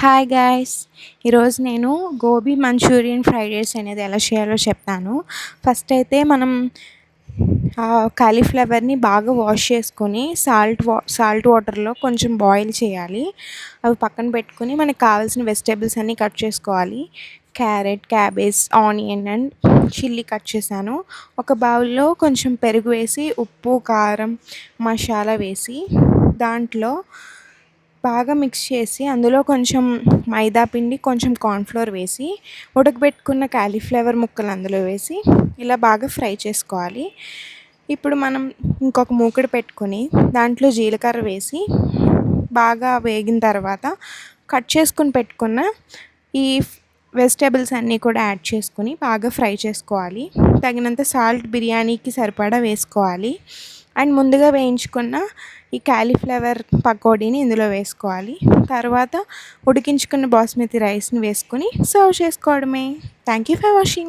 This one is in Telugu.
హాయ్ గాయ్స్ ఈరోజు నేను గోబీ మంచూరియన్ ఫ్రైడ్ రైస్ అనేది ఎలా చేయాలో చెప్తాను. ఫస్ట్ అయితే మనం కాలీఫ్లవర్ని బాగా వాష్ చేసుకొని సాల్ట్ వా సాల్ట్ వాటర్లో కొంచెం బాయిల్ చేయాలి. అవి పక్కన పెట్టుకొని మనకు కావాల్సిన వెజిటేబుల్స్ అన్నీ కట్ చేసుకోవాలి. Carrot cabbage onion and chilli cut చేశాను. ఒక బౌల్లో కొంచెం పెరుగు వేసి ఉప్పు కారం మసాలా వేసి దాంట్లో బాగా మిక్స్ చేసి అందులో కొంచెం మైదా పిండి కొంచెం కార్న్ఫ్లోర్ వేసి ఉడకబెట్టుకున్న కాలీఫ్లవర్ ముక్కలు అందులో వేసి ఇలా బాగా ఫ్రై చేసుకోవాలి. ఇప్పుడు మనం ఇంకొక మూకుడు పెట్టుకొని దాంట్లో జీలకర్ర వేసి బాగా వేగిన తర్వాత కట్ చేసుకుని పెట్టుకున్న ఈ వెజిటేబుల్స్ అన్నీ కూడా యాడ్ చేసుకొని బాగా ఫ్రై చేసుకోవాలి. తగినంత సాల్ట్ బిర్యానీకి సరిపడా వేసుకోవాలి. అండ్ ముందుగా వేయించుకున్న ఈ క్యాలీఫ్లవర్ పకోడీని ఇందులో వేసుకోవాలి. తర్వాత ఉడికించుకున్న బాస్మతి రైస్ని వేసుకుని సర్వ్ చేసుకోవడమే. Thank you for watching